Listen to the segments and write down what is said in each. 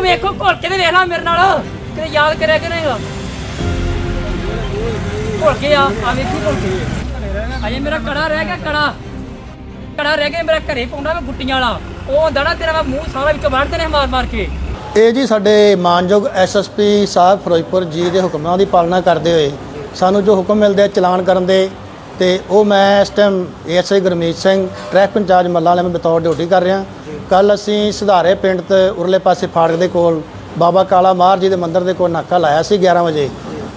ਭੁੱਲ ਕੇ ਤੇ ਵੇਖ ਲੈ ਮੇਰੇ ਨਾਲ। ਕਿਤੇ ਯਾਦ ਕਰਿਆ ਕਿ ਨਹੀਂਗਾ ਕੇ ਆ ਆ ਵੇਖੀ ਭੁੱਲ ਕੇ। ਅਜੇ ਮੇਰਾ ਕੜਾ ਰਹਿ ਗਿਆ, ਕੜਾ। ਕੜਾ ਰਹਿ ਗਿਆ, ਮੇਰਾ ਘਰੇ ਪਾਉਂਦਾ ਮੈਂ ਗੁੱਟੀਆਂ ਵਾਲਾ। ਉਹ ਹੁੰਦਾ ਨਾ, ਤੇਰਾ ਮੈਂ ਮੂੰਹ ਸਾਰਾ ਵਿੱਚੋਂ ਵੜਦੇ ਨੇ ਮਾਰ ਮਾਰ ਕੇ। ਇਹ ਜੀ ਸਾਡੇ ਮਾਨਯੋਗ ਐਸਐਸਪੀ ਸਾਹਿਬ ਫਿਰੋਜ਼ਪੁਰ ਜੀ ਦੇ ਹੁਕਮਾਂ ਦੀ ਪਾਲਣਾ ਕਰਦੇ ਹੋਏ ਸਾਨੂੰ ਜੋ ਹੁਕਮ ਮਿਲਦੇ ਆ ਚਲਾਨ ਕਰਨ ਦੇ ਤੇ ਉਹ ਮੈਂ ਇਸ time ASI Gurmeet Singh, traffic in charge Malla ਵਾਲੇ ਮੈਂ ਬਤੌਰ ਡਿਊਟੀ ਕਰ ਰਿਹਾ। ਕੱਲ ਅਸੀਂ ਸੁਧਾਰੇ ਪਿੰਡ ਤੇ ਉਰਲੇ ਪਾਸੇ ਫਾੜਕ ਦੇ ਕੋਲ ਬਾਬਾ ਕਾਲਾ ਮਾਰ ਜੀ ਦੇ ਮੰਦਿਰ ਦੇ ਕੋਲ ਨਾਕਾ ਲਾਇਆ ਸੀ 11 ਵਜੇ।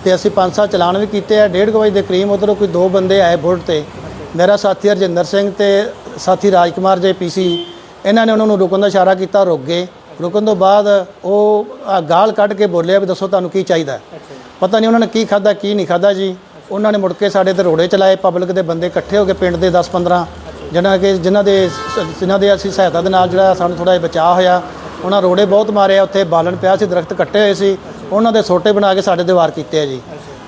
ਤੇ ਅਸੀਂ ਪੰਜ ਸਾਲ ਚਲਾਨ ਵੀ ਕੀਤੇ ਆ। 1:30 ਵਜੇ ਦੇ ਕਰੀਬ ਉਧਰੋਂ ਕੋਈ ਦੋ ਬੰਦੇ ਆਏ ਬੁਲਟ ਤੇ। ਮੇਰਾ ਸਾਥੀ ਹਰਜਿੰਦਰ ਸਿੰਘ ਤੇ ਸਾਥੀ ਰਾਜਕੁਮਾਰ ਜੇ ਪੀਸੀ ਇਹਨਾਂ ਨੇ ਉਹਨਾਂ ਨੂੰ ਰੁਕਣ ਦਾ ਇਸ਼ਾਰਾ ਕੀਤਾ, ਰੁਕ ਗਏ। ਰੁਕਣ ਤੋਂ ਬਾਅਦ ਉਹ ਗਾਲ ਕੱਢ ਕੇ ਬੋਲਿਆ ਵੀ ਦੱਸੋ ਤੁਹਾਨੂੰ ਕੀ ਚਾਹੀਦਾ। ਪਤਾ ਨਹੀਂ ਉਹਨਾਂ ਨੇ ਕੀ ਖਾਦਾ ਕੀ ਨਹੀਂ ਖਾਦਾ ਜੀ। ਉਹਨਾਂ ਨੇ ਮੁੜ ਕੇ ਸਾਡੇ ਤੇ ਰੋੜੇ ਚਲਾਏ, ਪਬਲਿਕ ਦੇ ਬੰਦੇ ਇਕੱਠੇ ਹੋ ਕੇ ਪਿੰਡ ਦੇ 10-15 ਜਿਹੜਾ ਕਿ ਜਿਨ੍ਹਾਂ ਦੇ ਜਿਨ੍ਹਾਂ ਦੇ ਅਸੀਂ ਸਹਾਇਤਾ ਦੇ ਨਾਲ ਜਿਹੜਾ ਸਾਨੂੰ ਥੋੜਾ ਜਿਹਾ ਬਚਾਅ ਹੋਇਆ, ਉਹਨਾਂ ਰੋੜੇ ਬਹੁਤ ਮਾਰੇ ਆ, ਉੱਥੇ ਬਾਲਣ ਪਿਆ ਸੀ, ਦਰਖਤ ਕੱਟੇ ਹੋਏ ਸੀ, ਉਹਨਾਂ ਦੇ ਸੋਟੇ ਬਣਾ ਕੇ ਸਾਡੇ ਤੇ ਵਾਰ ਕੀਤੇ ਆ ਜੀ।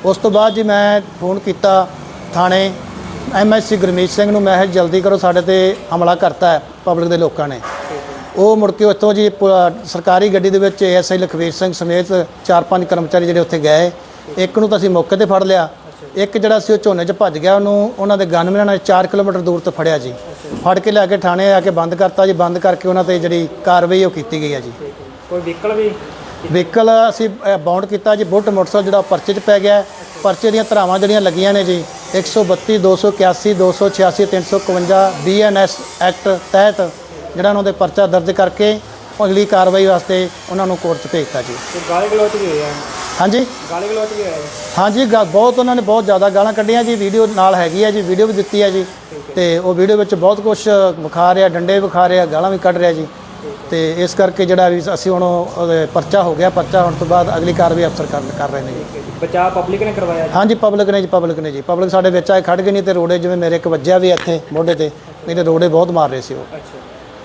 ਉਸ ਤੋਂ ਬਾਅਦ ਜੀ ਮੈਂ ਫੋਨ ਕੀਤਾ ਥਾਣੇ ਐਮਐਸਸੀ ਗੁਰਮੀਤ ਸਿੰਘ ਨੂੰ, ਮੈਂ ਜਲਦੀ ਕਰੋ, ਸਾਡੇ ਤੇ ਹਮਲਾ ਕਰਤਾ ਹੈ ਪਬਲਿਕ ਦੇ ਲੋਕਾਂ ਨੇ। ਉਹ ਮੁੜ ਕੇ ਉੱਥੋਂ ਜੀ ਪ- ਸਰਕਾਰੀ ਗੱਡੀ ਦੇ ਵਿੱਚ ਐਸਆਈ ਲਖਵੀਰ ਸਿੰਘ ਸਮੇਤ ਚਾਰ ਪੰਜ ਕਰਮਚਾਰੀ ਜਿਹੜੇ ਉੱਥੇ ਗਏ। ਇੱਕ ਨੂੰ ਤਾਂ ਅਸੀਂ ਮੌਕੇ ਤੇ ਫੜ ਲਿਆ ਇੱਕ ਜਿਹੜਾ ਸੀ ਉਹ ਝੋਨੇ 'ਚ ਭੱਜ ਗਿਆ ਉਹਨੂੰ ਉਹਨਾਂ ਦੇ ਗਨਮੈਨਾਂ ਨੇ 4 ਕਿਲੋਮੀਟਰ ਦੂਰ ਤੋਂ ਫੜਿਆ ਜੀ। ਫੜ ਕੇ ਲੈ ਕੇ ਥਾਣੇ ਆ ਕੇ ਬੰਦ ਕਰਤਾ ਜੀ ਬੰਦ ਕਰਕੇ ਉਹਨਾਂ ਤੇ ਜਿਹੜੀ ਕਾਰਵਾਈ ਉਹ ਕੀਤੀ ਗਈ ਹੈ ਜੀ। ਕੋਈ ਵਹੀਕਲ ਵੀ ਵਹੀਕਲ ਅਸੀਂ ਬਾਉਂਡ ਕੀਤਾ ਜੀ ਬੁੱਟ ਮੋਟਰਸਾਈਕਲ ਜਿਹੜਾ ਪਰਚੇ 'ਚ ਪੈ ਗਿਆ। ਪਰਚੇ ਦੀਆਂ ਧਰਾਵਾਂ ਜਿਹੜੀਆਂ ਲੱਗੀਆਂ ਨੇ ਜੀ 132 281 286 351 ਬੀਐਨਐਸ ਐਕਟ ਤਹਿਤ ਜਿਹੜਾ ਉਹਨਾਂ ਦੇ ਪਰਚਾ ਦਰਜ ਕਰਕੇ ਅਗਲੀ ਕਾਰਵਾਈ ਵਾਸਤੇ ਉਹਨਾਂ ਨੂੰ ਕੋਰਟ 'ਚ ਭੇਜਤਾ ਜੀ। ਗਾਲੀ ਗਲੋਚ ਵੀ ਹੋਇਆ ਹਾਂਜੀ? ਗਾਲੀ ਗਲੋਚ ਵੀ ਹੋਇਆ ਹਾਂਜੀ ਗਾ- ਬਹੁਤ ਉਹਨਾਂ ਨੇ ਬਹੁਤ ਜ਼ਿਆਦਾ ਗਾਲਾਂ ਕੱਢੀਆਂ ਜੀ ਵੀਡੀਓ ਨਾਲ ਹੈਗੀ ਹੈ ਜੀ ਵੀਡੀਓ ਵੀ ਦਿੱਤੀ ਹੈ ਜੀ। ਤੇ ਉਹ ਵੀਡੀਓ ਵਿੱਚ ਬਹੁਤ ਕੁਝ ਵਿਖਾ ਰਿਹਾ ਡੰਡੇ ਵਿਖਾ ਰਿਹਾ ਗਾਲਾਂ ਵੀ ਕੱਢ ਰਿਹਾ ਜੀ। ਤੇ ਇਸ ਕਰਕੇ ਜਿਹੜਾ ਵੀ ਅਸੀਂ ਹੁਣ ਉਹ- ਉਹਦੇ ਪਰਚਾ ਹੋ ਗਿਆ ਪਰਚਾ ਹੋਣ ਤੋਂ ਬਾਅਦ ਅਗਲੀ ਕਾਰਵਾਈ ਅਫਸਰ ਕਰ ਕਰ ਰਹੇ ਨੇ ਜੀ। ਬਚਾਅ ਪਬਲਿਕ ਨੇ ਕਰਵਾਇਆ ਹਾਂਜੀ ਪਬਲਿਕ ਨੇ ਜੀ ਪਬਲਿਕ ਨੇ ਜੀ। ਪਬਲਿਕ ਸਾਡੇ ਵਿੱਚ ਆਏ ਖੜ ਗਏ ਨਹੀਂ ਤੇ ਰੋੜੇ ਜਿਵੇਂ ਮੇਰੇ ਇੱਕ ਵੱਜਿਆ ਵੀ ਇੱਥੇ ਮੋਢੇ ਤੇ ਨਹੀਂ ਤੇ ਰੋੜੇ ਬਹੁਤ ਮਾਰ ਰਹੇ ਸੀ ਉਹ। ਅੱਛਾ।